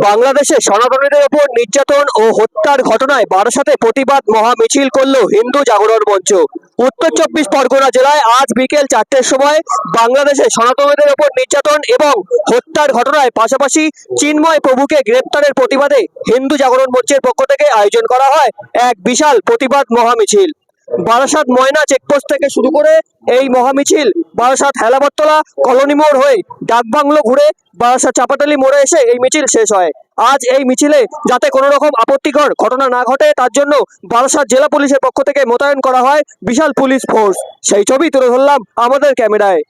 বাংলাদেশে সনাতনীদের ওপর নির্যাতন ও হত্যার ঘটনায় বারাসাতে প্রতিবাদ মহা মিছিল করল হিন্দু জাগরণ মঞ্চ। উত্তর চব্বিশ পরগনা জেলায় আজ বিকেল চারটের সময় বাংলাদেশে সনাতনীদের ওপর নির্যাতন এবং হত্যার ঘটনায় পাশাপাশি চিন্ময় প্রভুকে গ্রেপ্তারের প্রতিবাদে হিন্দু জাগরণ মঞ্চের পক্ষ থেকে আয়োজন করা হয় এক বিশাল প্রতিবাদ মহা মিছিল বারাসাত ময়না চেকপোস্ট থেকে শুরু করে এই মহামিছিল বারাসাত হেলাবরতলা, কলোনি মোড় হয়ে ডাকবাংলো ঘুরে বারাসাত চাপাটালি মোড়ে এসে এই মিছিল শেষ হয়। আজ এই মিছিলে যাতে কোনো রকম আপত্তিকর ঘটনা না ঘটে, তার জন্য বারাসাত জেলা পুলিশের পক্ষ থেকে মোতায়েন করা হয় বিশাল পুলিশ ফোর্স সেই ছবি তুলে ধরলাম আমাদের ক্যামেরায়।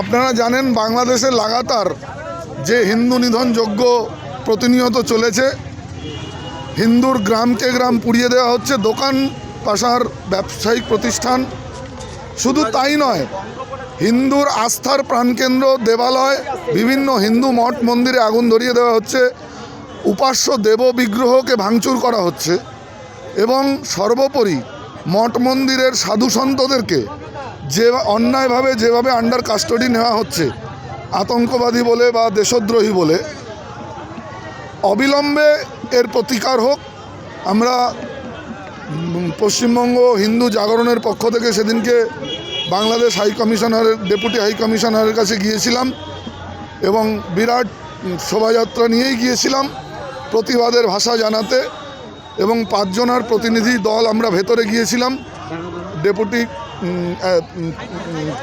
আপনারা জানেন বাংলাদেশে লাগাতার যে হিন্দু নিধন যজ্ঞ প্রতিনিয়ত চলেছে হিন্দুর গ্রামকে গ্রাম পুড়িয়ে দেওয়া হচ্ছে দোকান পাশার ব্যবসায়িক প্রতিষ্ঠান। শুধু তাই নয়, হিন্দুর আস্থার প্রাণকেন্দ্র, দেবালয়, বিভিন্ন হিন্দু মঠ মন্দিরে আগুন ধরিয়ে দেওয়া হচ্ছে। উপাস্য দেব বিগ্রহকে ভাঙচুর করা হচ্ছে এবং সর্বোপরি মঠ মন্দিরের সাধু সন্তদেরকে যে অন্যায়ভাবে যেভাবে আন্ডার কাস্টডি নেওয়া হচ্ছে, আতঙ্কবাদী বলে বা দেশদ্রোহী বলে, অবিলম্বে এর প্রতিকার হোক। আমরা পশ্চিমবঙ্গ হিন্দু জাগরণের পক্ষ থেকে সেদিনকে বাংলাদেশ হাই কমিশনারের, ডেপুটি হাই কমিশনারের কাছে গিয়েছিলাম এবং বিরাট শোভাযাত্রা নিয়েই গিয়েছিলাম প্রতিবাদের ভাষা জানাতে এবং পাঁচজনার প্রতিনিধি দল আমরা ভেতরে গিয়েছিলাম। ডেপুটি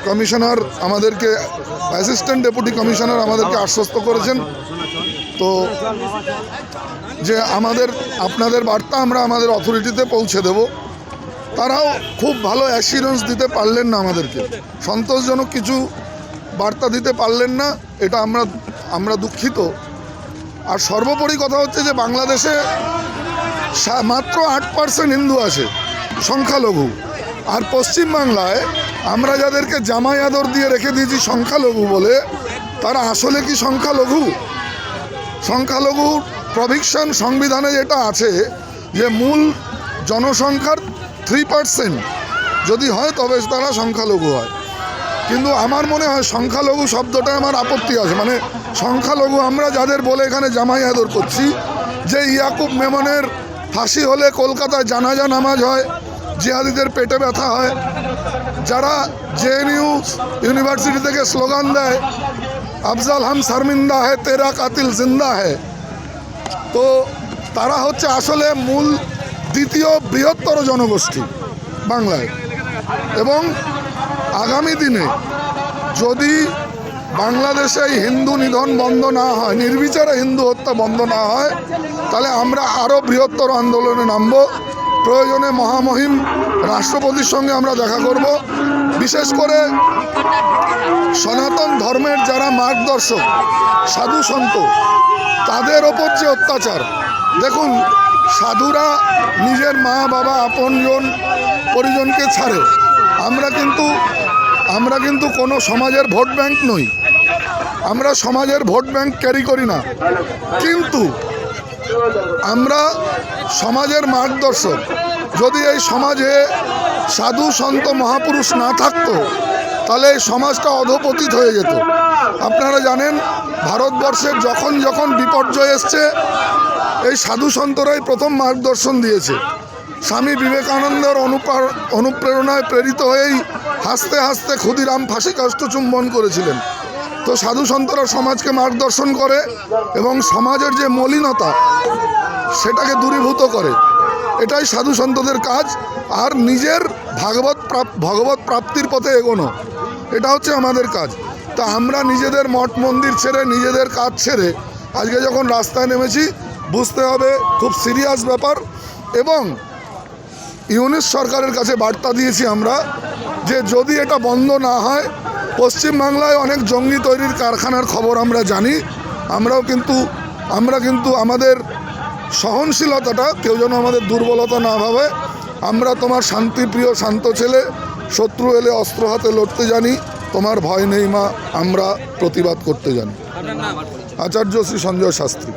কমিশনার আমাদেরকে, অ্যাসিস্ট্যান্ট ডেপুটি কমিশনার আমাদেরকে আশ্বস্ত করেছেন। তো যে আমাদের, আপনাদের বার্তা আমরা আমাদের অথরিটিতে পৌঁছে দেব। তারাও খুব ভালো অ্যাসিউরেন্স দিতে পারলেন না আমাদেরকে। সন্তোষজনক কিছু বার্তা দিতে পারলেন না, এটা আমরা আমরা দুঃখিত। আর সর্বোপরি কথা হচ্ছে যে বাংলাদেশে মাত্র আট পার্সেন্ট হিন্দু আছে, সংখ্যালঘু। আর পশ্চিমবাংলায় আমরা যাদেরকে জামাই আদর দিয়ে রেখে দিয়েছি সংখ্যালঘু বলে, তারা আসলে কি সংখ্যালঘু? সংখ্যালঘু প্রভিকশন সংবিধানে যেটা আছে যে মূল জনসংখ্যার থ্রি পার্সেন্ট যদি হয় তবে তারা সংখ্যালঘু হয়। কিন্তু আমার মনে হয় সংখ্যালঘু শব্দটা আমার আপত্তি আছে। মানে সংখ্যালঘু আমরা যাদের বলে এখানে জামাই আদর করছি, যে ইয়াকুব মেমনের ফাঁসি হলে কলকাতায় জানাজা নামাজ হয়, জিহাদিদের পেটে ব্যথা হয় যারা জেএনইউ ইউনিভার্সিটি থেকে স্লোগান দেয়, আফজাল হাম শর্মিন্দা হে, তেরা কাতিল জিন্দা হে। তো তারা হচ্ছে আসলে মূল দ্বিতীয় বৃহত্তর জনগোষ্ঠী বাংলায়। এবং আগামী দিনে যদি বাংলাদেশে হিন্দু নিধন বন্ধ না হয়, নির্বিচারে হিন্দু হত্যা বন্ধ না হয়, তাহলে আমরা আরও বৃহত্তর আন্দোলনে নামব। প্রয়োজনে মহামহিম রাষ্ট্রপতির সঙ্গে আমরা দেখা করব। বিশেষ করে সনাতন ধর্মের যারা মার্গদর্শক, সাধু সন্ত, তাদের ওপর যে অত্যাচার, দেখুন, সাধুরা নিজের মা, বাবা আপনজন পরিজনকে ছাড়ে। আমরা কিন্তু আমরা কিন্তু কোনো সমাজের ভোট ব্যাংক নই। আমরা সমাজের ভোট ব্যাংক ক্যারি করি না। কিন্তু আমরা সমাজের মার্গদর্শক। যদি এই সমাজে সাধু সন্ত মহাপুরুষ না থাকতো, তাহলে এই সমাজটা অধপতিত হয়ে যেত। আপনারা জানেন, ভারতবর্ষের যখন যখন বিপর্যয় এসছে, এই সাধু সন্তরাই প্রথম মার্গদর্শন দিয়েছে। স্বামী বিবেকানন্দের অনুপ্রা- অনুপ্রেরণায় প্রেরিত হয়েই হাসতে হাসতে ক্ষুদিরাম ফাঁসি কাষ্ট চুম্বন করেছিলেন। তো সাধু সন্তরা সমাজকে মার্গদর্শন করে এবং সমাজের যে মলিনতা, সেটাকে দূরীভূত করে। এটাই সাধু সন্তদের কাজ, আর নিজের ভাগবত ভগবত প্রাপ্তির পথে এগোনো। এটা হচ্ছে আমাদের কাজ। তা আমরা নিজেদের মঠ মন্দির ছেড়ে, নিজেদের কাজ ছেড়ে আজকে যখন রাস্তায় নেমেছি, বুঝতে হবে খুব সিরিয়াস ব্যাপার এবং ইউনিস সরকারের কাছে বার্তা দিয়েছি আমরা যে যদি এটা বন্ধ না হয় পশ্চিমবাংলায় অনেক জঙ্গি তৈরির কারখানার খবর আমরা জানি। আমরাও কিন্তু, আমরা কিন্তু আমাদের সহনশীলতাটা কেউ যেন আমাদের দুর্বলতা না ভাবে। আমরা তোমার শান্তিপ্রিয় শান্ত ছেলে, শত্রু এলে অস্ত্র হাতে লড়তে জানি। তোমার ভয় নেই মা, আমরা প্রতিবাদ করতে জানি। আচার্য শ্রী সঞ্জয় শাস্ত্রী।